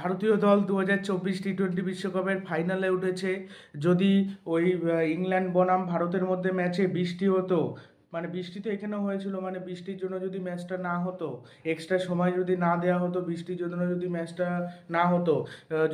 ভারতীয় দল দু হাজার চব্বিশ টি টোয়েন্টি বিশ্বকাপের ফাইনালে উঠেছে। যদি ওই ইংল্যান্ড বনাম ভারতের মধ্যে ম্যাচে বৃষ্টি হতো মানে বৃষ্টি তো এখানেও হয়েছিল মানে বৃষ্টির জন্য যদি ম্যাচটা না হতো এক্সট্রা সময় যদি না দেওয়া হতো, বৃষ্টির জন্য যদি ম্যাচটা না হতো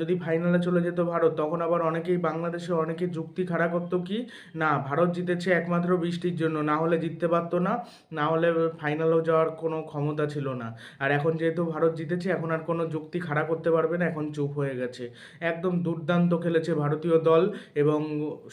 যদি ফাইনালে চলে যেত ভারত, তখন আবার অনেকেই বাংলাদেশে অনেকে যুক্তি খাড়া করতো কি, না, ভারত জিতেছে একমাত্র বৃষ্টির জন্য, না হলে জিততে পারতো না না হলে ফাইনালেও যাওয়ার কোনো ক্ষমতা ছিল না। আর এখন যেহেতু ভারত জিতেছে, এখন আর কোনো যুক্তি খাড়া করতে পারবে না, এখন চুপ হয়ে গেছে। একদম দুর্দান্ত খেলেছে ভারতীয় দল এবং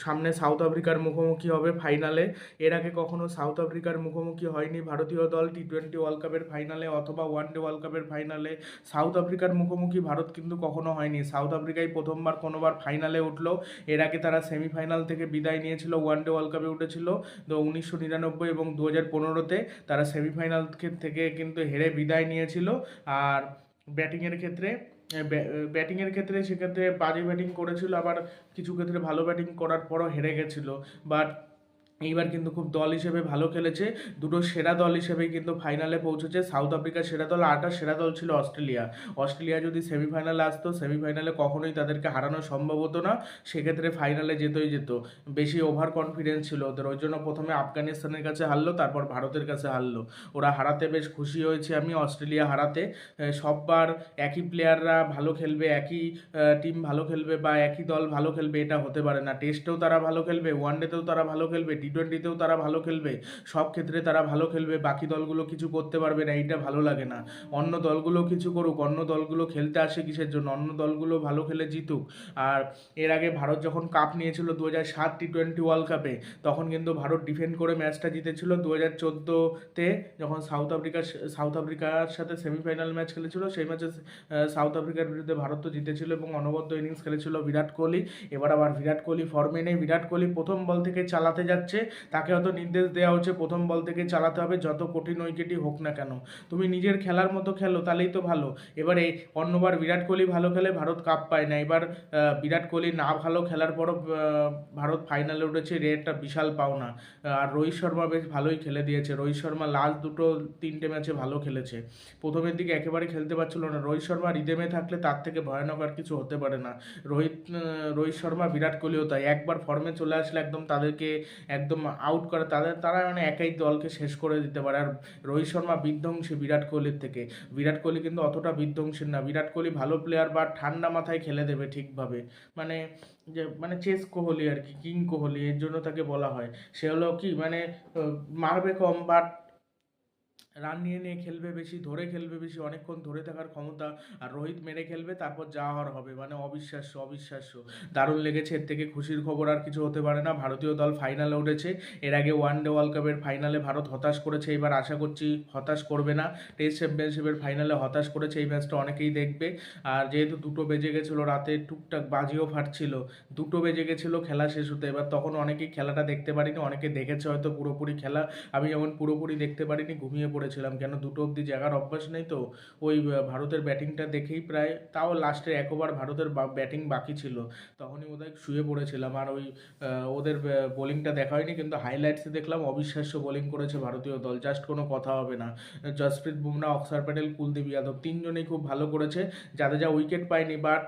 সামনে সাউথ আফ্রিকার মুখোমুখি হবে ফাইনালে এর আগে কখনো সাউথ আফ্রিকার মুখোমুখি হয়নি। ভারতীয় দল টি টোয়েন্টি ওয়ার্ল্ড কাপের ফাইনালে অথবা ওয়ান ডে ওয়ার্ল্ড কাপের ফাইনালে সাউথ আফ্রিকার মুখোমুখি ভারত কিন্তু কখনো হয়নি। সাউথ আফ্রিকায় প্রথমবার কোনোবার ফাইনালে উঠল। এর আগে তারা সেমিফাইনাল থেকে বিদায় নিয়েছিল ওয়ান ডে ওয়ার্ল্ড কাপে উঠেছিল। তো উনিশশো নিরানব্বই এবং দু হাজার পনেরোতে তারা সেমিফাইনাল থেকে কিন্তু হেরে বিদায় নিয়েছিল। আর ব্যাটিংয়ের ক্ষেত্রে ব্যাটিংয়ের ক্ষেত্রে সেক্ষেত্রে বাজে ব্যাটিং করেছিল। আবার কিছু ক্ষেত্রে ভালো ব্যাটিং করার পরও হেরে গেছিল। বাট এইবার কিন্তু খুব দল হিসেবে ভালো খেলেছে। দুটো সেরা দল হিসেবেই কিন্তু ফাইনালে পৌঁছেছে। সাউথ আফ্রিকার সেরা দল একটা সেরা দল ছিল অস্ট্রেলিয়া অস্ট্রেলিয়া যদি সেমিফাইনালে আসতো সেমিফাইনালে কখনোই তাদেরকে হারানো সম্ভব হতো না। সেক্ষেত্রে ফাইনালে যেতই যেত। বেশি ওভার কনফিডেন্স ছিল ওদের। ওই জন্য প্রথমে আফগানিস্তানের কাছে হারলো, তারপর ভারতের কাছে হারলো। ওরা হারাতে বেশ খুশি হয়েছে আমি অস্ট্রেলিয়া হারাতে। সববার একই প্লেয়াররা ভালো খেলবে, একই টিম ভালো খেলবে বা একই দল ভালো খেলবে, এটা হতে পারে না। টেস্টেও তারা ভালো খেলবে ওয়ানডেতেও তারা ভালো খেলবে টি টোয়েন্টিতেও তারা ভালো খেলবে, সব ক্ষেত্রে তারা ভালো খেলবে, বাকি দলগুলো কিছু করতে পারবে না, এইটা ভালো লাগে না। অন্য দলগুলো কিছু করুক, অন্য দলগুলো খেলতে আসে কিসের জন্য, অন্য দলগুলো ভালো খেলে জিতুক। আর এর আগে ভারত যখন কাপ নিয়েছিল দু হাজার সাত টি টোয়েন্টি ওয়ার্ল্ড কাপে তখন কিন্তু ভারত ডিফেন্ড করে ম্যাচটা জিতেছিল দু হাজার চোদ্দোতে, যখন সাউথ আফ্রিকার সাউথ আফ্রিকার সাথে সেমিফাইনাল ম্যাচ খেলেছিল, সেই ম্যাচে সাউথ আফ্রিকার বিরুদ্ধে ভারত তো জিতেছিল এবং অনবদ্য ইনিংস খেলেছিল বিরাট কোহলি। এবার আবার বিরাট কোহলি ফর্মে নেই, বিরাট কোহলি প্রথম বল থেকে চালাতে যাচ্ছে তাকে হয়তো নির্দেশ দেওয়া হচ্ছে, প্রথম বল থেকে চালাতে হবে, যত কঠিন উইকেটই হোক না কেন। তুমি নিজের খেলার মতো খেলো, তাহলেই তো ভালো। এবারে অন্যবার বিরাট কোহলি ভালো খেলে, ভারত কাপ পায় না। এবার বিরাট কোহলি না ভালো খেলার পরও ভারত ফাইনালে উঠেছে রেটটা বিশাল পাওনা। আর রোহিত শর্মা বেশ ভালোই খেলে দিয়েছে। রোহিত শর্মা লাস্ট দুটো, তিনটে ম্যাচে ভালো খেলেছে। প্রথমের দিকে একেবারে খেলতে পারছিল না। রোহিত শর্মা রিদেমে থাকলে তার থেকে ভয়ানক আর কিছু হতে পারে না। রোহিত রোহিত শর্মা, বিরাট কোহলিও তাই। একবার ফর্মে চলে আসলে একদম তাদেরকে একদম আউট করে, তাদের, তারা মানে একাই দলকে শেষ করে দিতে পারে। আর রোহিত শর্মা বিধ্বংসী বিরাট কোহলির থেকে। বিরাট কোহলি কিন্তু অতটা বিধ্বংসী না। বিরাট কোহলি ভালো প্লেয়ার বা ঠান্ডা মাথায় খেলে দেবে ঠিকভাবে। মানে যে মানে চেস কোহলি আর কি, কিং কোহলি, এর জন্য তাকে বলা হয়। সে হলো কি মানে মারবে কম বাট রান নিয়ে নিয়ে খেলবে বেশি, ধরে খেলবে বেশি, অনেকক্ষণ ধরে থাকার ক্ষমতা আর রোহিত মেরে খেলবে, তারপর যা হওয়ার হবে। মানে অবিশ্বাস্য অবিশ্বাস্য। দারুণ লেগেছে, এর থেকে খুশির খবর আর কিছু হতে পারে না। ভারতীয় দল ফাইনালে উঠেছে। এর আগে ওয়ান ডে ওয়ার্ল্ড কাপের ফাইনালে ভারত হতাশ করেছে, এবার আশা করছি হতাশ করবে না। টেস্ট চ্যাম্পিয়নশিপের ফাইনালে হতাশ করেছে, এই ম্যাচটা অনেকেই দেখবে। আর যেহেতু দুটো বেজে গেছিল রাতে, টুকটাক বাজিও ফাটছিল, দুটো বেজে গেছিল, খেলা শেষ হতে। এবার তখন অনেকেই খেলাটা দেখতে পারিনি, অনেকে দেখেছে হয়তো পুরোপুরি খেলা। আমি যেমন পুরোপুরি দেখতে পারিনি, ঘুমিয়ে পড়েছিলাম কেন দুটো অবধি জায়গার অভ্যাস নেই তো? ওই ভারতের ব্যাটিংটা দেখেই প্রায়, তাও লাস্টে এক ওভার ভারতের ব্যাটিং বাকি ছিল। তখনই বোধহয় শুয়ে পড়েছিলাম। আর ওই ওদের বোলিংটা দেখা হয়নি, কিন্তু হাইলাইটসে দেখলাম অবিশ্বাস্য বোলিং করেছে ভারতীয় দল। জাস্ট কোনো কথা হবে না। জসপ্রীত বুমরা অক্সার প্যাটেল, কুলদীপ যাদব তিনজনেই খুব ভালো করেছে। যাদের যা উইকেট পায়নি বাট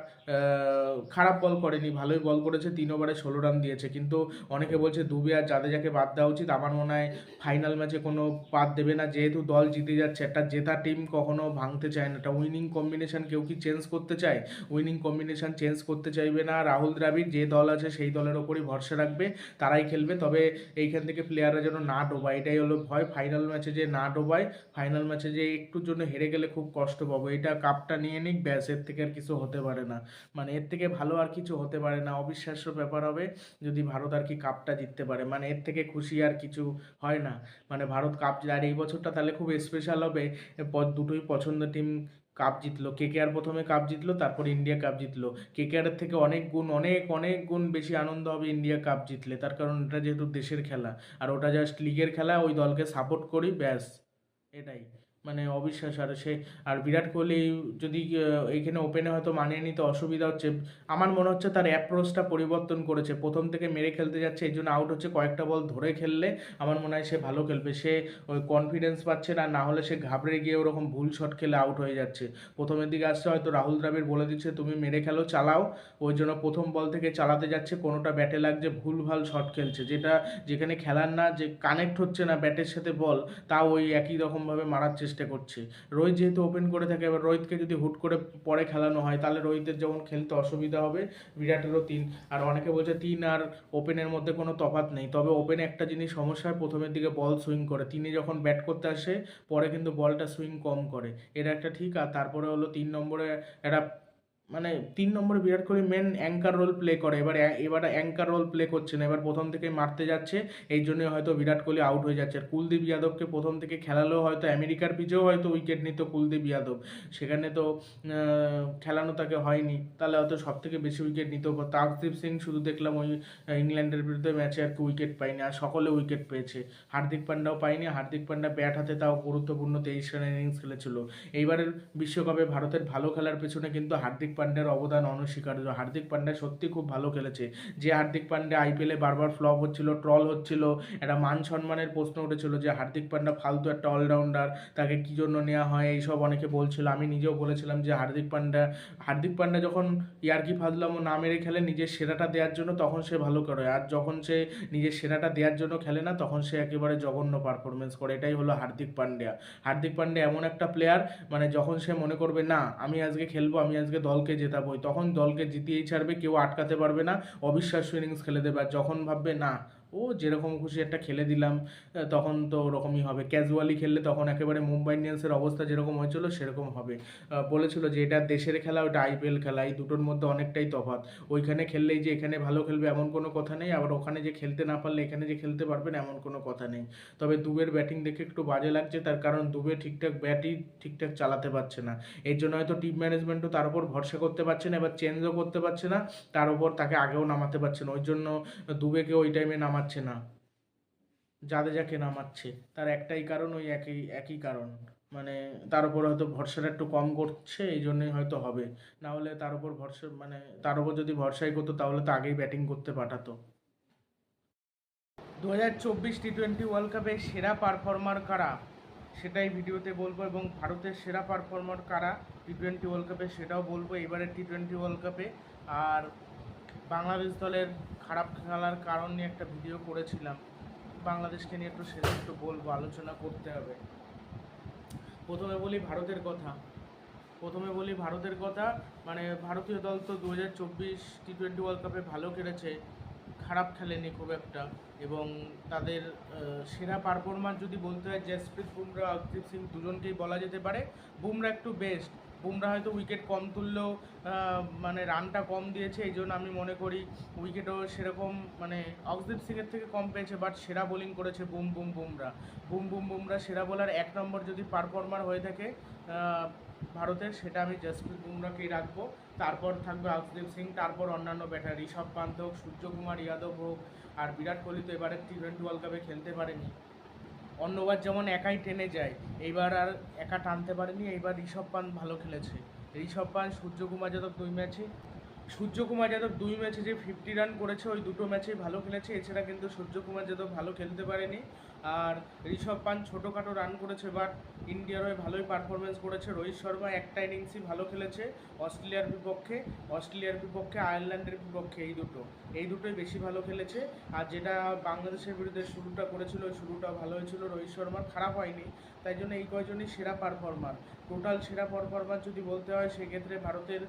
খারাপ বল করেনি, ভালোই বল করেছে। তিন ওভারে ষোলো রান দিয়েছে। কিন্তু অনেকে বলছে দুবে আর জাদেজাকে বাদ দেওয়া উচিত। আমার মনে হয় ফাইনাল ম্যাচে কোনো বাদ দেবে না। যেহেতু দল জিতে যাচ্ছে, একটা জেতা টিম কখনো ভাঙতে চায় না। একটা উইনিং কম্বিনেশন কেউ কি চেঞ্জ করতে চায়? উইনিং কম্বিনেশন চেঞ্জ করতে চাইবে না। রাহুল দ্রাবিড় যে দল আছে সেই দলের ওপরই ভরসা রাখবে, তারাই খেলবে। তবে এইখান থেকে প্লেয়াররা যেন না ডোবায়, এটাই হলো ভয়। ফাইনাল ম্যাচে যে না ডোবায় ফাইনাল ম্যাচে যে একটুর জন্য হেরে গেলে খুব কষ্ট পাবো। এটা কাপটা নিয়ে নিক, ব্যাস, এর থেকে আর কিছু হতে পারে না। মানে এর থেকে ভালো আর কিছু হতে পারে না। অবিশ্বাস্য ব্যাপার হবে যদি ভারত আর কি কাপটা জিততে পারে। মানে এর থেকে খুশি আর কিছু হয় না। মানে ভারত কাপ আর এই বছরটা তাহলে খুব স্পেশাল হবে। দুটোই পছন্দ টিম কাপ জিতলো। কে কে আর প্রথমে কাপ জিতলো, তারপর ইন্ডিয়া কাপ জিতলো। কে কে কেকেআরের থেকে অনেক গুণ, অনেক অনেক গুণ বেশি আনন্দ হবে ইন্ডিয়া কাপ জিতলে। তার কারণ এটা যেহেতু দেশের খেলা। আর ওটা জাস্ট লিগের খেলা, ওই দলকে সাপোর্ট করি, ব্যাস। এটাই। মানে অবিশ্বাস। আর সে, আর বিরাট কোহলি যদি এইখানে ওপেনে হয়তো মানিয়ে নিতে অসুবিধা হচ্ছে, আমার মনে হচ্ছে তার অ্যাপ্রোচটা পরিবর্তন করেছে। প্রথম থেকে মেরে খেলতে যাচ্ছে এই জন্য আউট হচ্ছে কয়েকটা বল ধরে খেললে আমার মনে হয় সে ভালো খেলবে। সে ওই কনফিডেন্স পাচ্ছে না না হলে সে ঘাবড়ে গিয়ে ওরকম ভুল শট খেলে আউট হয়ে যাচ্ছে। প্রথমের দিকে আসছে হয়তো রাহুল দ্রাবিড় বলে দিচ্ছে, তুমি মেরে খেলো, চালাও। ওই জন্য প্রথম বল থেকে চালাতে যাচ্ছে, কোনোটা ব্যাটে লাগছে, ভুল ভালো শট খেলছে। যেটা যেখানে খেলার না, যে কানেক্ট হচ্ছে না ব্যাটের সাথে বল তাও ওই একই রকমভাবে মারার চেষ্টা করছে। রোহিত যেহেতু ওপেন করে থাকে, এবার রোহিতকে যদি হুট করে পরে খেলানো হয়, তাহলে রোহিতের যেমন খেলতে অসুবিধা হবে, বিরাটেরও তিন। আর অনেকে বলছে তিন আর ওপেনের মধ্যে কোনো তফাত নেই। তবে ওপেনে একটা জিনিস সমস্যা প্রথমের দিকে বল সুইং করে। তিনি যখন ব্যাট করতে আসে, পরে কিন্তু বলটা সুইং কম করে। এটা একটা ঠিক। আর তারপরে হলো তিন নম্বরে একটা মানে তিন নম্বরে Virat Kohli main anchor role play করে। এবার এবার অ্যাঙ্কার রোল প্লে করছে না। এবার প্রথম থেকে মারতে যাচ্ছে। এই জন্যই হয়তো বিরাট কোহলি আউট হয়ে যাচ্ছে। আর কুলদীপ যাদবকে প্রথম থেকে খেলালেও হয়তো আমেরিকার পিচেও হয়তো উইকেট নিত কুলদীপ যাদব। সেখানে তো খেলানো তাকে হয়নি। তাহলে হয়তো সব থেকে বেশি উইকেট নিত। তাকদীপ সিং শুধু দেখলাম ওই ইংল্যান্ডের বিরুদ্ধে ম্যাচে আর কি উইকেট পায়নি। আর সকলে উইকেট পেয়েছে। হার্দিক পান্ডাও পায়নি। হার্দিক পান্ডা ব্যাট হাতে তাও গুরুত্বপূর্ণ তেইশ রানের ইনিংস খেলেছিল। এইবারের বিশ্বকাপে ভারতের ভালো খেলার পেছনে কিন্তু হার্দিক পান্ডার অবদান অনস্বীকার্য। হার্দিক পান্ডা সত্যি খুব ভালো খেলেছে। যে হার্দিক পান্ডা আইপিএলে বারবার ফ্লপ হচ্ছিল ট্রল হচ্ছিল, একটা মান সম্মানের প্রশ্ন উঠেছিল যে হার্দিক পান্ডা ফালতু একটা অলরাউন্ডার তাকে কী জন্য নেওয়া হয়, এইসব অনেকে বলছিল। আমি নিজেও বলেছিলাম যে হার্দিক পান্ডা হার্দিক পান্ডা যখন ইয়ার্কি ফাজলামও না মেরে খেলে নিজের সেরাটা দেওয়ার জন্য তখন সে ভালো করে, আর যখন সে নিজের সেরাটা দেওয়ার জন্য খেলে না, তখন সে একেবারে জঘন্য পারফরমেন্স করে। এটাই হলো হার্দিক পান্ডিয়া। হার্দিক পান্ডিয়া এমন একটা প্লেয়ার মানে যখন সে মনে করবে, না, আমি আজকে খেলব, আমি আজকে দলকে জেতাবই তখন দলকে জিতিয়েই ছাড়বে, কেউ আটকাতে পারবে না, অবিশ্বাস্য ইনিংস খেলে দেবে। আর যখন ভাববে, না ও যেরকম খুশি একটা খেলে দিলাম তখন তো ওরকমই হবে। ক্যাজুয়ালি খেললে তখন একেবারে মুম্বাই ইন্ডিয়ান্সের অবস্থা যেরকম হয়েছিল, সেরকম হবে। বলেছিল যে এটা দেশের খেলা, ওটা আইপিএল খেলা, এই দুটোর মধ্যে অনেকটাই তফাৎ। ওইখানে খেললেই যে এখানে ভালো খেলবে এমন কোনো কথা নেই, আবার ওখানে যে খেলতে না পারলে এখানে যে খেলতে পারবেন এমন কোনো কথা নেই। তবে দুবের ব্যাটিং দেখে একটু বাজে লাগছে, তার কারণ দুবে ঠিকঠাক ব্যাটই ঠিকঠাক চালাতে পারছে না। এর জন্য হয়তো টিম ম্যানেজমেন্টও তার উপর ভরসা করতে পারছে না, এবার চেঞ্জও করতে পারছে না, তার উপর তাকে আগেও নামাতে পারছে না। ওই জন্য দুবেকে ওই টাইমে নামাচ্ছে না। জাদেজাকে নামাচ্ছে, তার একটাই কারণ, ওই একই একই কারণ। মানে তার উপর হয়তো ভরসাটা একটু কম করছে, এই জন্যই হয়তো হবে। না হলে তার উপর ভরসা মানে তার উপর যদি ভরসাই করতো, তাহলে তো আগেই ব্যাটিং করতে পাঠাতো। দু হাজার চব্বিশ টি টোয়েন্টি ওয়ার্ল্ড কাপে সেরা পারফর্মার কারা? সেটাই ভিডিওতে বলব। এবং ভারতের সেরা পারফর্মার কারা? টি টোয়েন্টি ওয়ার্ল্ড কাপে সেটাও বলব। এবারের টি টোয়েন্টি ওয়ার্ল্ড কাপে আর বাংলাদেশ দলের খারাপ খেলার কারণ নিয়ে একটা ভিডিও করেছিলাম। বাংলাদেশকে নিয়ে একটু সেটা একটু বলব, আলোচনা করতে হবে। প্রথমে বলি ভারতের কথা। প্রথমে বলি ভারতের কথা মানে ভারতীয় দল তো দু হাজার চব্বিশ টি টোয়েন্টি ওয়ার্ল্ড কাপে ভালো খেলেছে, খারাপ খেলেনি খুব একটা। এবং তাদের সেরা পারফরমার যদি বলতে হয়, জসপ্রীত বুমরা অর্কদীপ সিং দুজনকেই বলা যেতে পারে। বুমরা একটু বেস্ট বুমরা হয়তো উইকেট কম তুললেও মানে রানটা কম দিয়েছে, এই জন্য আমি মনে করি উইকেটও সেরকম মানে অর্কদীপ সিংয়ের থেকে কম পেয়েছে বাট সেরা বোলিং করেছে boom boom Bumrah. Boom boom Bumrah সেরা বোলার এক নম্বর যদি পারফর্মার হয়ে থাকে ভারতের সেটা আমি জসপ্রীত বুমরাকেই রাখব। তারপর থাকবে অর্কদীপ সিং, তারপর অন্যান্য ব্যাটার ঋষভ পান্ত হোক সূর্যকুমার যাদব হোক, আর বিরাট কোহলি তো এবারে টি টোয়েন্টি ওয়ার্ল্ড কাপে খেলতে পারেনি। অন্যবার যেমন একাই টেনে যায়, এইবার আর একা টানতে পারেনি, এইবার ঋষভ পান্ত ভালো খেলেছে। ঋষভ পান সূর্যকুমার যাদব দুই ম্যাচে সূর্যকুমার যাদব দুই ম্যাচে যে ফিফটি রান করেছে, ওই দুটো ম্যাচেই ভালো খেলেছে। এছাড়া কিন্তু সূর্যকুমার যাদব ভালো খেলতে পারেনি। আর ঋষভ পান্ত ছোটোখাটো রান করেছে বাট ইন্ডিয়ার হয়ে ভালোই পারফরমেন্স করেছে। রোহিত শর্মা একটা ইনিংসই ভালো খেলেছে অস্ট্রেলিয়ার বিপক্ষে। অস্ট্রেলিয়ার বিপক্ষে, আয়ারল্যান্ডের বিপক্ষে এই দুটো। এই দুটোই বেশি ভালো খেলেছে। আর যেটা বাংলাদেশের বিরুদ্ধে শুরুটা করেছিল, ওই শুরুটা ভালো হয়েছিল। রোহিত শর্মার খারাপ হয়নি, তাই জন্য এই কয়জনই সেরা পারফর্মার টোটাল সেরা পারফর্মার যদি বলতে হয়, সেক্ষেত্রে ভারতের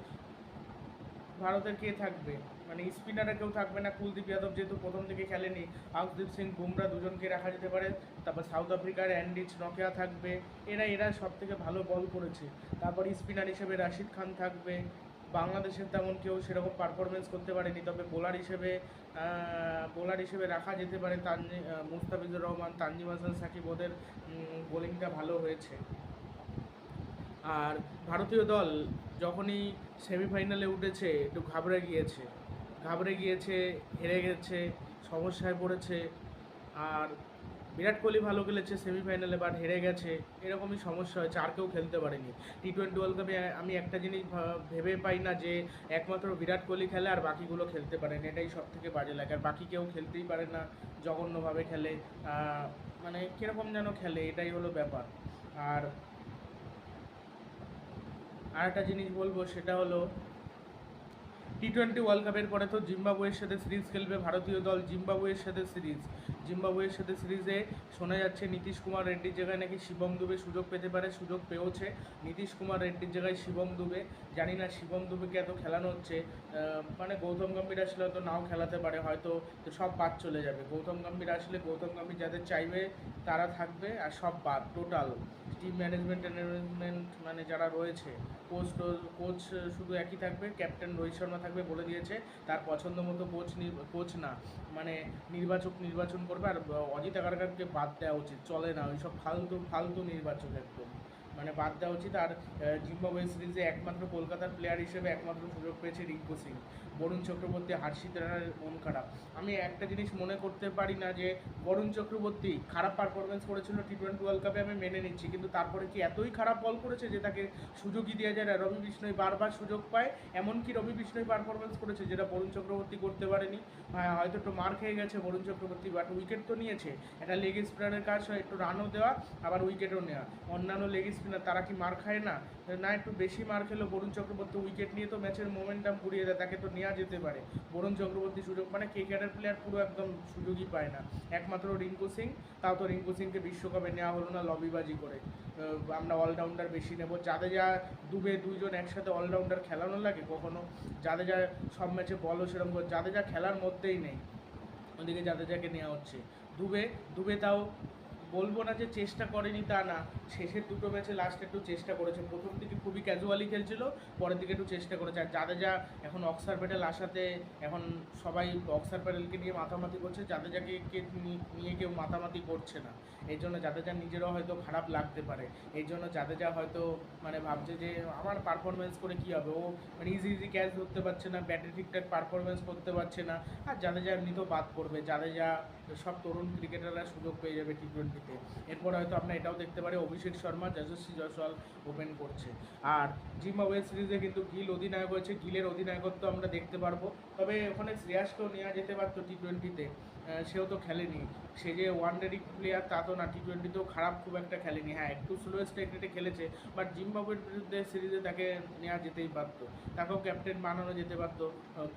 ভারতের কে থাকবে? মানে স্পিনারে কেউ থাকবে না, কুলদীপ যাদব যেহেতু প্রথম থেকে খেলেনি আউসদীপ সিং, বুমরা দুজনকে রাখা যেতে পারে, তারপর সাউথ আফ্রিকার অ্যান্ডিচ নকিয়া থাকবে, এরা এরা সব থেকে ভালো বল করেছে। তারপর স্পিনার হিসেবে রাশিদ খান থাকবে, বাংলাদেশের তেমন কেউ সেরকম পারফরমেন্স করতে পারেনি, তবে বোলার হিসেবে বোলার হিসেবে রাখা যেতে পারে তানজি মুস্তাফিজুর রহমান, তানজিম হাসান, সাকিব ওদের বোলিংটা ভালো হয়েছে। আর ভারতীয় দল যখনই সেমিফাইনালে উঠেছে, একটু ঘাবড়ে গিয়েছে। ঘাবড়ে গিয়েছে, হেরে গেছে, সমস্যায় পড়েছে। আর বিরাট কোহলি ভালো খেলেছে সেমিফাইনালে বাট হেরে গেছে। এরকমই সমস্যা হয়েছে, আর কেউ খেলতে পারেনি। টি টোয়েন্টি ওয়ার্ল্ড কাপে আমি একটা জিনিস ভেবে পাই না যে, একমাত্র বিরাট কোহলি খেলে আর বাকিগুলো খেলতে পারেনি। এটাই সব থেকে বাজে লাগে। আর বাকি কেউ খেলতেই পারে না, জঘন্যভাবে খেলে। মানে কীরকম যেন খেলে, এটাই হলো ব্যাপার। আর আর একটা জিনিস বলব, সেটা হলো টি টোয়েন্টি ওয়ার্ল্ড কাপের পরে তো জিম্বাবুয়ের সাথে সিরিজ খেলবে ভারতীয় দল, জিম্বাবুয়ের সাথে সিরিজ। জিম্বাবুয়ের সাথে সিরিজে শোনা যাচ্ছে নীতিশ কুমার রেড্ডির জায়গায় নাকি শিবম দুবে সুযোগ পেতে পারে, সুযোগ পেয়েওছে। নীতিশ কুমার রেড্ডির জায়গায় শিবম দুবে, জানি না শিবম দুবেকে এত খেলানো হচ্ছে। মানে গৌতম গম্ভীর আসলে হয়তো নাও খেলাতে পারে, হয়তো তো সব বাদ চলে যাবে। গৌতম গম্ভীর আসলে গৌতম গম্ভীর যাদের চাইবে তারা থাকবে আর সব বাদ, টোটাল। টিম ম্যানেজমেন্ট ম্যানেজমেন্ট মানে যারা রয়েছে কোচ কোচ শুধু একই থাকবে ক্যাপ্টেন রোহিত শর্মা থাকবে বলে দিয়েছে, তার পছন্দ মতো কোচ কোচ না মানে নির্বাচক নির্বাচন করবে আর অজিত আগারকারকে বাদ দেওয়া উচিত, চলে না, ওই সব ফালতু ফালতু নির্বাচক একদম। মানে বাদ দেওয়া উচিত আর জিম্বাবুয়ে সিরিজে একমাত্র কলকাতার প্লেয়ার হিসেবে একমাত্র সুযোগ পেয়েছে রিঙ্কু সিং। বরুণ চক্রবর্তী, হার্ষিত রানার মন খারাপ। আমি একটা জিনিস মনে করতে পারি না যে, বরুণ চক্রবর্তী খারাপ পারফরমেন্স করেছিল টি টোয়েন্টি ওয়ার্ল্ড কাপে আমি মেনে নিচ্ছি। কিন্তু তারপরে কি এতই খারাপ বল করেছে যে, তাকে সুযোগই দেওয়া যায় না। রবি বিষ্ণয় বারবার সুযোগ পায়, এমনকি রবি বিষ্ণয় পারফরমেন্স করেছে যেটা বরুণ চক্রবর্তী করতে পারেনি। হ্যাঁ হয়তো একটু মার খেয়ে গেছে বরুণ চক্রবর্তী বাট উইকেট তো নিয়েছে। একটা লেগ স্পিনারের কাজ হয়, একটু রানও দেওয়া, আবার উইকেটও নেওয়া। অন্যান্য লেগ স্পিনার তারা কি মার খায় না? না, একটু বেশি মার খেলো বরুণ চক্রবর্তী উইকেট নিয়ে তো ম্যাচের মোমেন্টাম ঘুরিয়ে দেয়, তাকে তো নেওয়া যেতে পারে। বরুণ চক্রবর্তী সুযোগ মানে কে ক্যাডার প্লেয়ার পুরো একদম সুযোগই পায় না। একমাত্র রিঙ্কু সিং, তাও তো রিঙ্কু সিংকে বিশ্বকাপে নেওয়া হলো না লবিবাজি করে। আমরা অলরাউন্ডার বেশি নেব। যাদেরযা দুবে দুইজন একসাথে অলরাউন্ডার খেলানো লাগে, কখনো যাদেরযা সব ম্যাচে বলও সেরকম করে যাদেরযা খেলার মধ্যেই নেই, ওদিকে যাদের যাকে নেওয়া হচ্ছে। দুবে দুবে তাও বলব না যে চেষ্টা করেনি তা না। শেষের দুটো ম্যাচে লাস্টে একটু চেষ্টা করেছে। প্রথম দিকে খুবই ক্যাজুয়ালি খেলছিল, পরের দিকে একটু চেষ্টা করেছে। আর জাদেজা এখন অক্সার প্যাটেল আসাতে এখন সবাই অক্সার প্যাটেলকে নিয়ে মাতামাতি করছে। জাদেজাকে কে নি- নিয়ে কেউ মাতামাতি করছে না। এই জন্য জাদেজা নিজেরও হয়তো খারাপ লাগতে পারে। এই জন্য জাদেজা হয়তো মানে ভাবছে যে, আমার পারফরমেন্স করে কী হবে? ও মানে ইজি ইজি ক্যাচ ধরতে পারছে না ব্যাটে ঠিকঠাক পারফরমেন্স করতে পারছে না। আর জাদেজা এমনিতেও বাদ করবে জাদেজা সব তরুণ ক্রিকেটাররা সুযোগ পেয়ে যাবে টি টোয়েন্টিতে এরপর হয়তো আমরা এটাও দেখতে পারি, অভিষেক শর্মা, যশস্বী জয়সওয়াল ওপেন করছে। আর জিম্বাবুয়ে সিরিজে কিন্তু গিল অধিনায়ক হয়েছে, গিলের অধিনায়কত্ব আমরা দেখতে পারব। তবে ওখানে শ্রেয়াসকেও নেওয়া যেতে পারতো টি টোয়েন্টিতে সেও তো খেলেনি। সে যে ওয়ান ডে প্লেয়ার তা তো না টি টোয়েন্টিতেও খারাপ খুব একটা খেলেনি। হ্যাঁ একটু স্লোয়েস্ট রেটে খেলেছে বাট জিম্বাবুয়ের বিরুদ্ধে সিরিজে তাকে নেওয়া যেতেই পারতো। তাকেও ক্যাপ্টেন বানানো যেতে পারতো।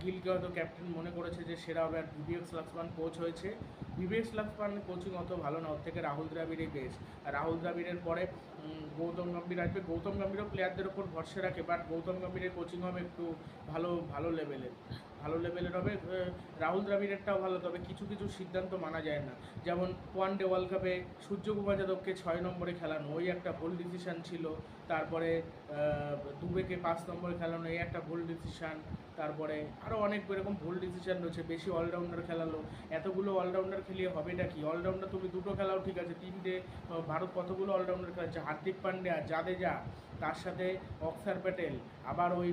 গিলকে হয়তো ক্যাপ্টেন মনে করেছে যে সেরা হবে, আর বিবিএক্স লক্ষ্মণ কোচ হয়েছে। বিবিএক্স লক্ষ্মণ কোচিং অত ভালো না, ওর থেকে রাহুল দ্রাবিড়ই বেস্ট রাহুল দ্রাবিড়ের পরে গৌতম গম্ভীর আসবে। গৌতম গম্ভীরও প্লেয়ারদের ওপর ভরসা রাখে বাট গৌতম গম্ভীরের কোচিং হবে একটু ভালো ভালো লেভেলের ভালো লেভেলের হবে রাহুল দ্রাবিড়েরটাও ভালো, তবে কিছু কিছু সিদ্ধান্ত মানা যায় না। যেমন ওয়ান ডে ওয়ার্ল্ড কাপে সূর্যকুমার যাদবকে ছয় নম্বরে খেলানো, ওই একটা ভুল ডিসিশান ছিল। তারপরে দুবেকে পাঁচ নম্বরে খেলানো, এই একটা ভুল ডিসিশান তারপরে আরও অনেক এরকম ভুল ডিসিশান রয়েছে, বেশি অলরাউন্ডার খেলালো। এতগুলো অলরাউন্ডার খেলিয়ে হবেটা কি? অলরাউন্ডার তুমি দুটো খেলাও ঠিক আছে, তিনটে ভারত কতগুলো অলরাউন্ডার খেলাচ্ছে? হার্দিক পান্ডে পান্ডিয়া জাদেজা, তার সাথে অক্সার প্যাটেল। আবার ওই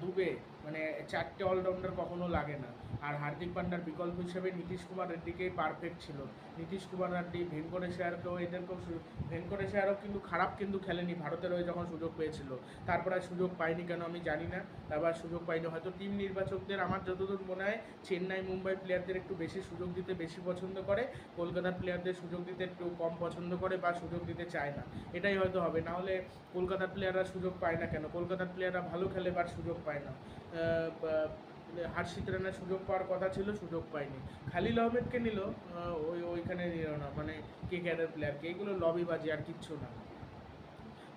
দুবে মানে চারটে অলরাউন্ডার কখনো লাগে না। আর হার্দিক পান্ডার বিকল্প হিসেবে নীতিশ কুমার রেড্ডিকেই পারফেক্ট ছিল। নীতিশ কুমার রেড্ডি ভেঙ্কটেশ আয়ারকেও এদেরকেও সু- ভেঙ্কটেশ আয়ারও কিন্তু খারাপ কিন্তু খেলেনি, ভারতের হয়ে যখন সুযোগ পেয়েছিল। তারপর আর সুযোগ পায়নি কেন আমি জানি না। তারপর সুযোগ পাইনি হয়তো টিম নির্বাচকদের আমার যতদূর মনে হয়, চেন্নাই, মুম্বাই প্লেয়ারদের একটু বেশি সুযোগ দিতে বেশি পছন্দ করে, কলকাতার প্লেয়ারদের সুযোগ দিতে একটু কম পছন্দ করে বা সুযোগ দিতে চায় না। এটাই হয়তো হবে। না হলে কলকাতার প্লেয়াররা সুযোগ পায় না কেন? কলকাতার প্লেয়াররা ভালো খেলে বা সুযোগ পায় না। হার্ষিত রানার সুযোগ পাওয়ার কথা ছিল, সুযোগ পায়নি খালিল আহমেদকে নিল ওই ওইখানে নিল না মানে কে ক্যাডার প্লেয়ারকে এইগুলো লবিবাজি আর কিচ্ছু না।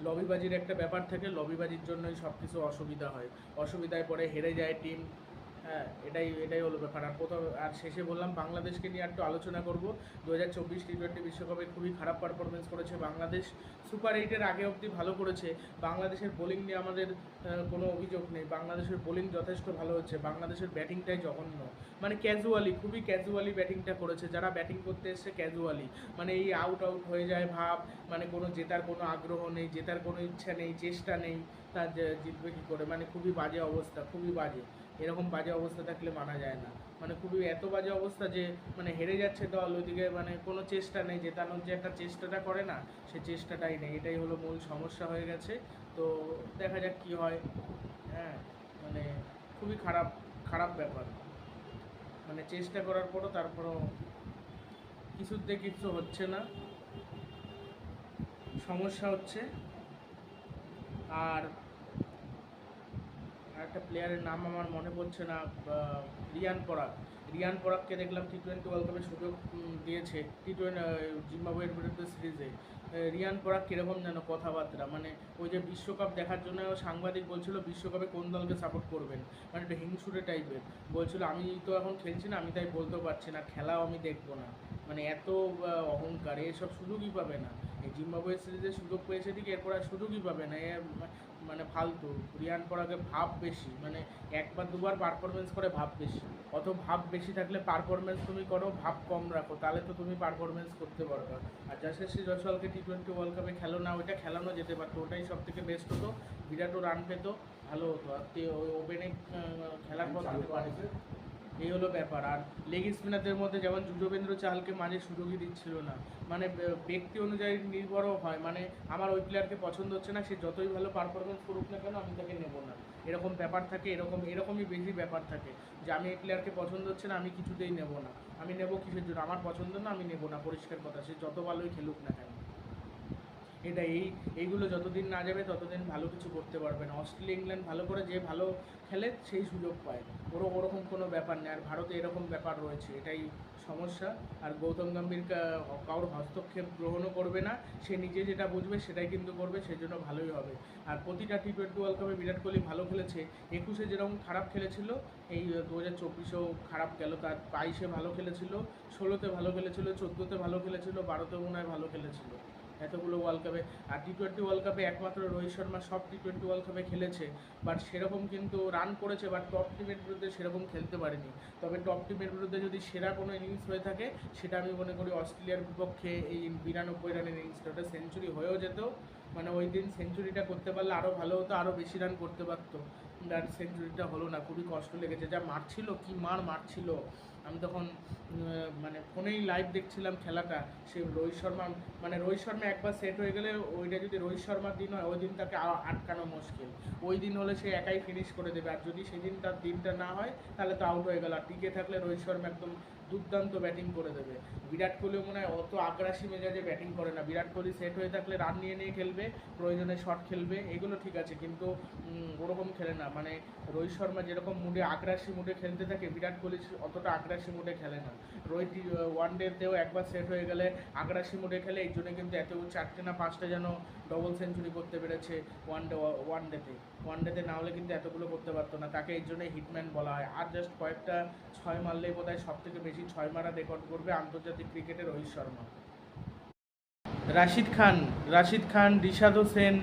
লবিবাজির একটা ব্যাপার থাকে, লবিবাজির জন্যই সব কিছু অসুবিধা হয়। অসুবিধায় পরে হেরে যায় টিম হ্যাঁ এটাই এটাই হলো ব্যাপার। আর কোথাও আর শেষে বললাম, বাংলাদেশকে নিয়ে একটু আলোচনা করব। দু হাজার চব্বিশ টি টোয়েন্টি বিশ্বকাপে খুবই খারাপ পারফরমেন্স করেছে বাংলাদেশ। সুপার এইটের আগে অবধি ভালো করেছে। বাংলাদেশের বোলিং নিয়ে আমাদের কোনো অভিযোগ নেই। বাংলাদেশের বোলিং যথেষ্ট ভালো হচ্ছে। বাংলাদেশের ব্যাটিংটাই জঘন্য। মানে ক্যাজুয়ালি খুবই ক্যাজুয়ালি ব্যাটিংটা করেছে। যারা ব্যাটিং করতে এসছে ক্যাজুয়ালি মানে এই আউট আউট হয়ে যায় ভাব। মানে কোনো জেতার কোনো আগ্রহ নেই, জেতার কোনো ইচ্ছা নেই, চেষ্টা নেই। তার জিতবে কী করে? মানে খুবই বাজে অবস্থা, খুবই বাজে। এরকম বাজে অবস্থা থাকলে মানা যায় না। মানে খুবই এত বাজে অবস্থা যে মানে হেরে যাচ্ছে দল, ওইদিকে মানে কোনো চেষ্টা নেই, জেতানোর যে একটা চেষ্টাটা করে না, সে চেষ্টাটাই নেই। এটাই হলো মূল সমস্যা হয়ে গেছে। তো দেখা যাক কী হয়। হ্যাঁ মানে খুবই খারাপ খারাপ ব্যাপার। মানে চেষ্টা করার পরও তারপরও কিছুতে কিছু হচ্ছে না। সমস্যা হচ্ছে। আর একটা প্লেয়ারের নাম আমার মনে পড়ছে না রিয়ান পরাগ। রিয়ান পরাগকে দেখলাম টি টোয়েন্টি ওয়ার্ল্ড কাপে সুযোগ দিয়েছে টি টোয়েন্টি জিম্বাবুয়ের বিরুদ্ধে সিরিজে। রিয়ান পরাগ কীরকম যেন কথাবার্তা মানে ওই যে বিশ্বকাপ দেখার জন্য সাংবাদিক বলছিল, বিশ্বকাপে কোন দলকে সাপোর্ট করবেন? মানে একটু হিংসুটে টাইপের বলছিল, আমি তো এখন খেলছি না, আমি তাই বলতেও পারছি না, খেলাও আমি দেখব না। মানে এত অহংকার, এসব সুযোগই পাবে না। জিম্বাবুয়ে সিরিজে সুযোগ পেয়েছে ঠিক এরপর আর সুযোগই পাবে না। এ মানে ফালতু। রিয়ান পরাগে ভাব বেশি মানে একবার দুবার পারফরমেন্স করে ভাব বেশি। অত ভাব বেশি থাকলে পারফরমেন্স তুমি করো ভাব কম রাখো তাহলে তো তুমি পারফরমেন্স করতে পারবে। আর যশস্বী জয়সওয়ালকে টি টোয়েন্টি ওয়ার্ল্ড কাপে খেলো না ওইটা খেলানো যেতে পারতো ওটাই সব থেকে বেস্ট হতো বিরাটও রান পেতো ভালো হতো। আর ওপেনে খেলার পারে এই হলো ব্যাপার। আর লেগ স্পিনারদের মধ্যে যেমন যুজবেন্দ্র চাহালকে মাঝে সুযোগই দিচ্ছিল না। মানে ব্যক্তি অনুযায়ী নির্ভরও হয়। মানে আমার ওই প্লেয়ারকে পছন্দ হচ্ছে না, সে যতই ভালো পারফরমেন্স করুক না কেন, আমি তাকে নেব না। এরকম ব্যাপার থাকে, এরকম, এরকমই বেশি ব্যাপার থাকে যে, আমি এই প্লেয়ারকে পছন্দ হচ্ছে না, আমি কিছুতেই নেব না। আমি নেব কিসের জন্য? আমার পছন্দ না, আমি নেব না। পরিষ্কার কথা, সে যত ভালোই খেলুক না কেন। এটা এই, এইগুলো যতদিন না যাবে ততদিন ভালো কিছু করতে পারবে না। অস্ট্রেলিয়া, ইংল্যান্ড ভালো করে যে ভালো খেলে সেই সুযোগ পায়। ওরও ওরকম কোনো ব্যাপার নেই। আর ভারতে এরকম ব্যাপার রয়েছে। এটাই সমস্যা। আর গৌতম গম্ভীর কারোর হস্তক্ষেপ গ্রহণও করবে না। সে নিজে যেটা বুঝবে সেটাই কিন্তু করবে, সেই জন্য ভালোই হবে। আর প্রতিটা টি টোয়েন্টি ওয়ার্ল্ড কাপে বিরাট কোহলি ভালো খেলেছে। একুশে যেরকম খারাপ খেলেছিল, এই দু হাজার চব্বিশেও খারাপ গেল। তার বাইশে ভালো খেলেছিল, ষোলোতে ভালো খেলেছিল, চোদ্দোতে ভালো খেলেছিল বারোতে মনে হয় ভালো খেলেছিল। এতগুলো ওয়ার্ল্ড কাপে আর টি টোয়েন্টি ওয়ার্ল্ড কাপে একমাত্র রোহিত শর্মা সব টি টোয়েন্টি ওয়ার্ল্ড কাপে খেলেছে। বাট সেরকম কিন্তু রান করেছে বাট টপ টিমের বিরুদ্ধে সেরকম খেলতে পারেনি। তবে টপ টিমের বিরুদ্ধে যদি সেরা কোনো ইনিংস হয়ে থাকে, সেটা আমি মনে করি অস্ট্রেলিয়ার বিপক্ষে এই বিরানব্বই রানের ইনিংসটা ওটা সেঞ্চুরি হয়েও যেত মানে ওই দিন সেঞ্চুরিটা করতে পারলে আরও ভালো হতো আরও বেশি রান করতে পারতো। আর সেঞ্চুরিটা হলো না, খুবই কষ্ট লেগেছে। যা মারছিল, কি মার মারছিল। আমি তখন মানে ফোনেই লাইভ দেখছিলাম খেলাটা, সে রোহিত শর্মা মানে রোহিত শর্মা একবার সেট হয়ে গেলে ওইটা যদি রোহিত শর্মার দিন হয়, ওই দিন তাকে আটকানো মুশকিল। ওই দিন হলে সে একাই ফিনিশ করে দেবে। আর যদি সেদিন তার দিনটা না হয়, তাহলে তো আউট হয়ে গেল। আর টিকে থাকলে রোহিত শর্মা একদম দুর্দান্ত ব্যাটিং করে দেবে। বিরাট কোহলিও মনে হয় অত আগ্রাসী মেজাজে ব্যাটিং করে না। বিরাট কোহলি সেট হয়ে থাকলে রান নিয়ে নিয়ে খেলবে, প্রয়োজনে শট খেলবে, এগুলো ঠিক আছে কিন্তু ওরকম খেলে না। মানে রোহিত শর্মা যেরকম মুডে আগ্রাসী মুডে খেলতে থাকে, বিরাট কোহলি অতটা আগ্রাসী মুডে খেলে না। রোহিত ওয়ান ডেতেও একবার সেট হয়ে গেলে আগ্রাসী মুডে খেলে এই জন্য কিন্তু এত চারটে না পাঁচটা যেন ডবল সেঞ্চুরি করতে পেরেছে ওয়ান ডে ওয়ান ডেতে ওয়ান ডেতে না হলে কিন্তু এতগুলো করতে পারতো না। তাকে এই জন্যই হিটম্যান বলা হয়। আর জাস্ট কয়েকটা ছয় মারলেই বোধ হয় সব থেকে বেশি ছয় মারা রেকর্ড করবে আন্তর্জাতিক ক্রিকেটে রোহিত শর্মা। রাশিদ খান রাশিদ খান, রিশাদ হোসেন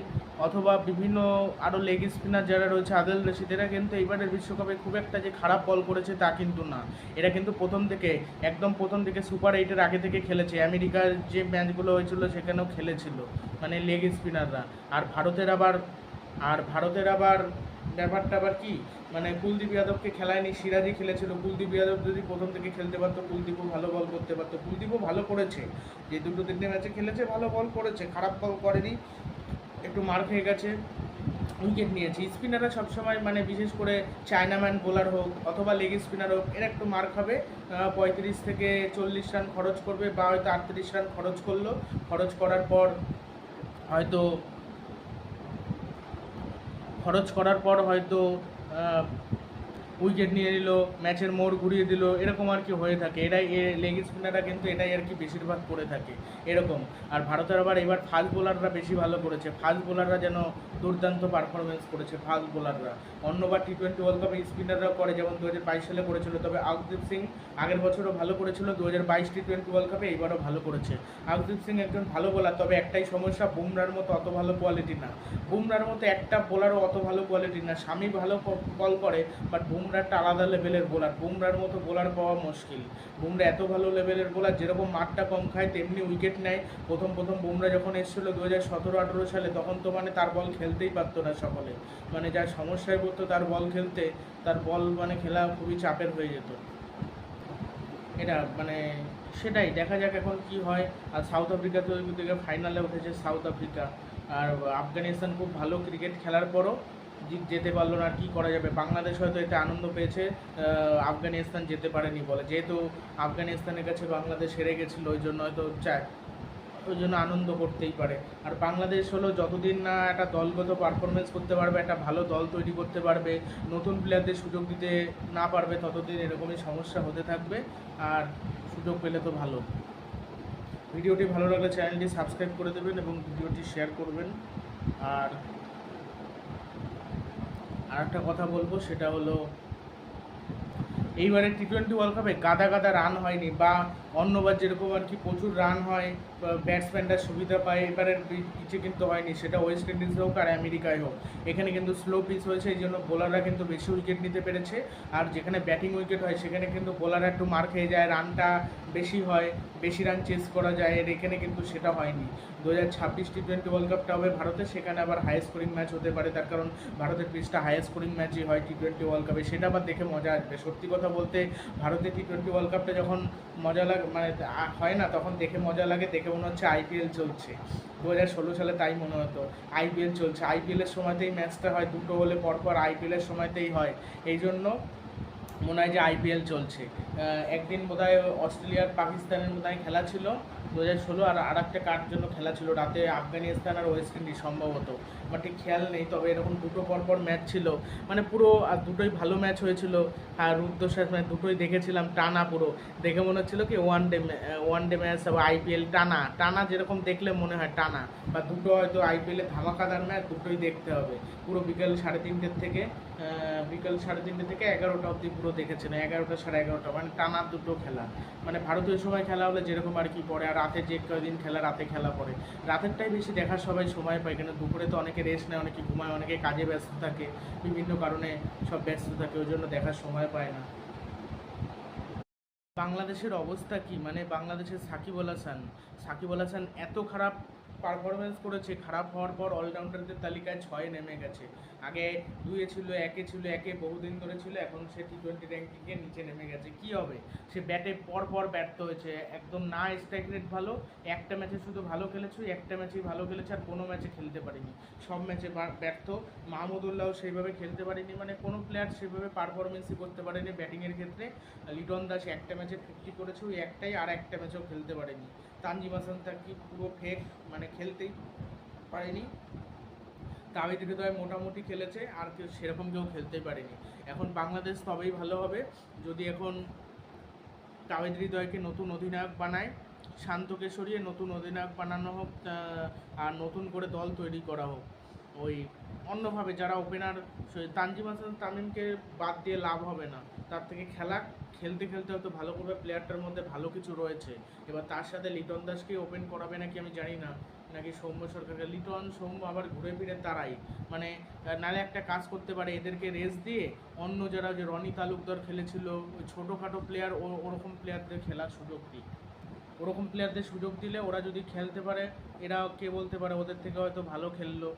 অথবা বিভিন্ন আরও লেগ স্পিনার যারা রয়েছে, আদেল রশিদ, এরা কিন্তু এইবারের বিশ্বকাপে খুব একটা যে খারাপ বল করেছে তা কিন্তু না। এরা কিন্তু প্রথম থেকে, একদম প্রথম থেকে সুপার এইটের আগে থেকে খেলেছে। আমেরিকার যে ম্যাচগুলো হয়েছিল সেখানেও খেলেছিল মানে লেগ স্পিনাররা আর ভারতের আবার, আর ভারতের আবার ব্যাপারটা আবার কি? মানে কুলদীপ যাদবকে খেলায়নি সিরাজি খেলেছিল। কুলদীপ যাদব যদি প্রথম থেকে খেলতে পারতো, কুলদীপও ভালো বল করতে পারতো। কুলদীপও ভালো করেছে। যে দুটো তিনটে ম্যাচে খেলেছে, ভালো বল করেছে। খারাপ বল করেনি। একটু মার খেয়ে গেছে। উইকেট নিয়েছে। স্পিনাররা সবসময় মানে বিশেষ করে চায়নাম্যান বোলার হোক অথবা লেগ স্পিনার হোক, এরা একটু মার খাবে। পঁয়ত্রিশ থেকে চল্লিশ রান খরচ করবে বা হয়তো আটত্রিশ রান খরচ করল। খরচ করার পর হয়তো খরচ করার পর হয়তো উইকেট নিয়ে নিল ম্যাচের মোড় ঘুরিয়ে দিল, এরকম আর কি হয়ে থাকে। এরাই লেগ স্পিনাররা কিন্তু এটাই আর কি বেশিরভাগ করে থাকে, এরকম। আর ভারতের আবার এবার ফাস্ট বোলাররা বেশি ভালো করেছে। ফাস্ট বোলাররা যেন দুর্দান্ত পারফরমেন্স করেছে ফাস্ট বোলাররা অন্যবার টি টোয়েন্টি ওয়ার্ল্ড কাপে স্পিনাররাও করে, যেমন দু হাজার বাইশ সালে করেছিল, তবে আউকদীপ সিং আগের বছরও ভালো করেছিল দু হাজার বাইশ টি টোয়েন্টি ওয়ার্ল্ড কাপে এইবারও ভালো করেছে। আউকদীপ সিং একজন ভালো বোলার তবে একটাই সমস্যা বুমরার মতো অত ভালো কোয়ালিটি না। বুমরার মতো একটা বোলারও অত ভালো কোয়ালিটি না। স্বামী ভালো বল করে বাট বুমরা বুমরা একটা আলাদা লেভেলের বোলার। বুমরার মতো বোলার পাওয়া মুশকিল। বুমরা এত ভালো লেভেলের বোলার, যেরকম মাঠটা কম খায়, তেমনি উইকেট নেয়। প্রথম প্রথম বুমরা যখন এসেছিল দু হাজার সতেরো আঠেরো সালে, তখন তো মানে তার বল খেলতেই পারতো না সকলে। মানে যার সমস্যায় পড়তো তার বল খেলতে, তার বল মানে খেলা খুবই চাপের হয়ে যেত। এটা মানে সেটাই, দেখা যাক এখন কি হয়। আর সাউথ আফ্রিকা তো ফাইনালে উঠেছে, সাউথ আফ্রিকা। আর আফগানিস্তান খুব ভালো ক্রিকেট খেলার পরও যেতে পারল না আর কি করা যাবে। বাংলাদেশ হয়তো এতে আনন্দ পেয়েছে আফগানিস্তান যেতে পারেনি বলে। যেহেতু আফগানিস্তানের কাছে বাংলাদেশ হেরে গেছিল, ওই জন্য হয়তো চায়, ওই জন্য আনন্দ করতেই পারে। আর বাংলাদেশ হলো যতদিন না একটা দলগত পারফরমেন্স করতে পারবে, একটা ভালো দল তৈরি করতে পারবে, নতুন প্লেয়ারদের সুযোগ দিতে না পারবে, ততদিন এরকমই সমস্যা হতে থাকবে। আর সুযোগ পেলে তো ভালো। ভিডিওটি ভালো লাগলে চ্যানেলটি সাবস্ক্রাইব করে দেবেন এবং ভিডিওটি শেয়ার করবেন। আর আর একটা কথা বলব, সেটা হলো এইবারে টি টোয়েন্টি ওয়ার্ল্ড কাপে গাদা গাদা রান হয়নি বা অন্যবার যেরকম আর কি প্রচুর রান হয় ব্যাটসম্যানরা সুবিধা পায়, এবারের পিচে কিন্তু হয়নি, সেটা ওয়েস্ট ইন্ডিজ হোক আর আমেরিকায় হোক। এখানে কিন্তু স্লো পিচ হয়েছে, এই জন্য বোলাররা কিন্তু বেশি উইকেট নিতে পেরেছে। আর যেখানে ব্যাটিং উইকেট হয়, সেখানে কিন্তু বোলাররা একটু মার খেয়ে যায় রানটা বেশি হয়, বেশি রান চেস করা যায় এর এখানে কিন্তু সেটা হয়নি। দু হাজার ছাব্বিশ টি টোয়েন্টি ওয়ার্ল্ড কাপটা হবে ভারতে, সেখানে আবার হাই স্কোরিং ম্যাচ হতে পারে, তার কারণ ভারতের পিচটা হাই স্কোরিং ম্যাচই হয় টি টোয়েন্টি ওয়ার্ল্ড কাপে সেটা আবার দেখে মজা আসবে। সত্যি কথা বলতে ভারতের টি টোয়েন্টি ওয়ার্ল্ড কাপটা যখন মজা লাগে মানে হয় না, তখন দেখে মজা লাগে, দেখে মনে হচ্ছে আইপিএল চলছে। দু হাজার ষোলো সালে তাই মনে হতো আইপিএল চলছে। আইপিএলের সময়তেই ম্যাচটা হয় দুটো হলে, পরপর আইপিএলের সময়তেই হয়। এই জন্য মনে হয় যে আইপিএল চলছে। একদিন বোধহয় অস্ট্রেলিয়ার পাকিস্তানের বোধহয় খেলা ছিল। দু হাজার ষোলো আর আর একটা কার জন্য খেলা ছিল? রাতে আফগানিস্তান আর ওয়েস্ট ইন্ডিজ সম্ভবত। আমার ঠিক খেয়াল নেই, তবে এরকম দুটো পরপর ম্যাচ ছিল। মানে পুরো আর দুটোই ভালো ম্যাচ হয়েছিল। আর রুদ্রশ্বাস ম্যাচ দুটোই দেখেছিলাম, টানা পুরো। দেখে মনে হচ্ছিল কি one day one day match বা আইপিএল টানা। টানা যেরকম দেখলে মনে হয় টানা। বা দুটো হয়তো আইপিএলে ধামাকাদার ম্যাচ দুটোই দেখতে হবে। পুরো বিকেল সাড়ে তিনটের থেকে বিকেল সাড়ে তিনটে থেকে এগারোটা অবধি পুরো দেখেছেন, এগারোটা সাড়ে এগারোটা মানে টানা দুটো খেলা। মানে ভারতীয় সময় খেলা হলে যেরকম আর কি পড়ে, আর রাতে যে কদিন খেলা, রাতে খেলা পড়ে। রাতেরটাই বেশি দেখার সবাই সময় পায়, কেন দুপুরে তো অনেকে রেস্ট নেয়, অনেকে ঘুমায়, অনেকে কাজে ব্যস্ত থাকে, বিভিন্ন কারণে সব ব্যস্ত থাকে, ওই জন্য দেখার সময় পায় না। বাংলাদেশের অবস্থা কি? মানে বাংলাদেশের সাকিব আল হাসান, সাকিব আল হাসান এত খারাপ পারফরমেন্স করেছে, খারাপ হওয়ার পর অলরাউন্ডারদের তালিকায় ছয়ে নেমে গেছে। আগে দুয়ে ছিল, একে ছিল, একে বহুদিন ধরে ছিল, এখন সে টি টোয়েন্টি র্যাঙ্কিংয়ে নিচে নেমে গেছে। কি হবে? সে ব্যাটে পর পর ব্যর্থ হয়েছে। একদম না স্ট্রাইক রেট ভালো, একটা ম্যাচে শুধু ভালো খেলেছে, একটা ম্যাচেই ভালো খেলেছে, আর কোনো ম্যাচে খেলতে পারেনি। সব ম্যাচে ব্যর্থ। মাহমুদুল্লাহও সেইভাবে খেলতে পারেনি মানে কোনো প্লেয়ার সেভাবে পারফরমেন্সই করতে পারেনি ব্যাটিংয়ের ক্ষেত্রে। লিটন দাস একটা ম্যাচে ফিফটি করেছে, ওই একটাই, আর একটা ম্যাচেও খেলতে পারেনি। তানজিম হাসান তাকি পুরো ফেক মানে খেলতেই পারেনি। তাওহিদ হৃদয় মোটামুটি খেলেছে, আর কেউ সেরকম কেউ খেলতেই পারেনি। এখন বাংলাদেশ তবেই ভালো হবে, যদি এখন তাওহিদ হৃদয়কে নতুন অধিনায়ক বানায়, শান্তকে সরিয়ে নতুন অধিনায়ক বানানো হোক আর নতুন করে দল তৈরি করা হোক, ওই অন্যভাবে যারা ওপেনার তানজিম হাসান তামিমকে বাদ দিয়ে লাভ হবে না। তার থেকে খেলা খেলতে খেলতে হয়তো ভালো করবে প্লেয়ারটার মধ্যে ভালো কিছু রয়েছে। এবার তার সাথে লিটন দাসকে ওপেন করাবে নাকি আমি জানি না, নাকি সৌম্য সরকারকে। লিটন, সৌম্য আবার ঘুরে ফিরে তারাই। মানে নালে একটা কাজ করতে পারে, এদেরকে রেস দিয়ে অন্য যারা যে রনি তালুকদার খেলেছিল, ওই ছোটোখাটো প্লেয়ার ও, ওরকম প্লেয়ারদের খেলার সুযোগ দিই ওরকম প্লেয়ারদের সুযোগ দিলে ওরা যদি খেলতে পারে, এরা কে বলতে পারে, ওদের থেকে হয়তো ভালো খেললো।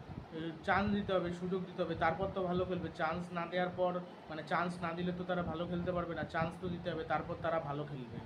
চান্স দিতে হবে, সুযোগ দিতে হবে, তারপর তো ভালো খেলবে। চান্স না দেওয়ার পর মানে চান্স না দিলে তো তারা ভালো খেলতে পারবে না, চান্স তো দিতে হবে, তারপর তারা ভালো খেলবে।